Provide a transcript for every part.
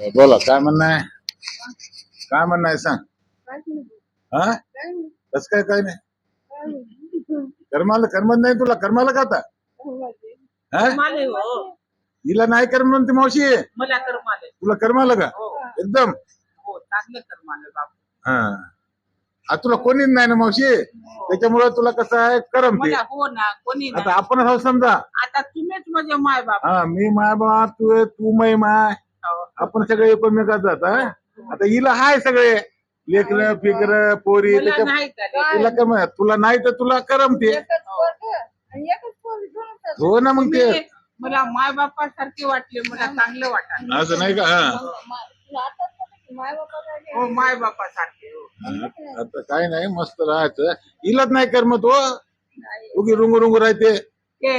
बोला काय म्हणणं आहे? काय म्हणणं आहे सांग. हा? कसं काय काय नाही? कर्माला कर्मत नाही तुला? कर्माला का आता? हा? हिला नाही कर्म म्हणते मावशी? मला तुला कर्माला का? हो. एकदम? हो चांगले माले हा. तुला कोणीच नाही ना मावशी? त्याच्यामुळे तुला कसं आहे? करम ते. मला हो ना कोणी आता नाही. आपण आहोत समजा. आता तुम्हीच म्हणजे माय बाप. हा मी माय बाप तू आहे, तू मै माय. आपण सगळे एकमेकात जात हा? आता हिला हाय सगळे. लेकर फिकर पोरी मला त्याच्या नाही करे तुला कम तुला नाही तर तुला करमते हो ना मग ते. मला माय बापासारखे वाटले मला चांगलं वाटलं. असं नाही का? हा. हो माय बापासारखे हो. हा, आता काय नाही मस्त राहायचं. हिलाच नाही करमत हो. उगी रुंगू रुंगू राहते. ते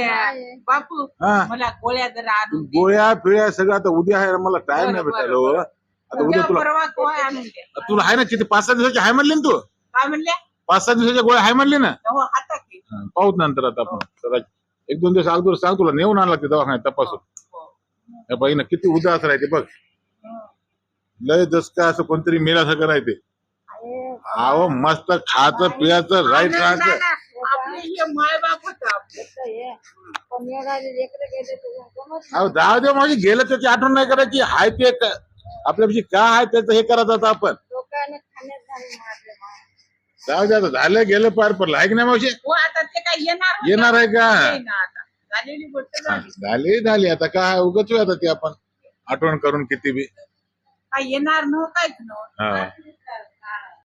बापू हा. मला गोळ्या जरा आणून दे. गोळ्या फिळ्या सगळं आता उद्या आहे मला टाइम नाही बरं, भेटायला हो. बरं. आता उद्या उद्या तुला परवा गोळ्या आणून दे. तुला आहे ना किती? पाच सहा दिवसाची आहे म्हणली ना तू? काय म्हणले? पाच सहा दिवसाच्या गोळ्या आहे म्हणली ना? हो की. हा, पाहूच नंतर आता आपण. जरा एक दोन दिवस अगोदर सांग तुला नेऊन आणला ते दवाखान्यात तपासून. हो. या बाईनं किती उदास राहते बघ. लय जस का असं कोणतरी मेल्यासारखं राहते. अहो मस्त खायचं पियाचं राईट राहायचं आपले हे अहो दहा दिवस माझी गेलं त्याची आठवण नाही करायची. हाय ते क- आपल्यापाशी काय आहे त्याचं हे करत आता आपण. जाऊ दे आता झालं गेलं पार पडलं. आहे की नाही मावशी? हो आता ते काय येणार आहे का? नाही ना आता. झालेली गोष्ट झाली. झाली झाली. आता काय उगच आता ते आपण आठवण करून किती बी. काय येणार काहीच नव्हतं.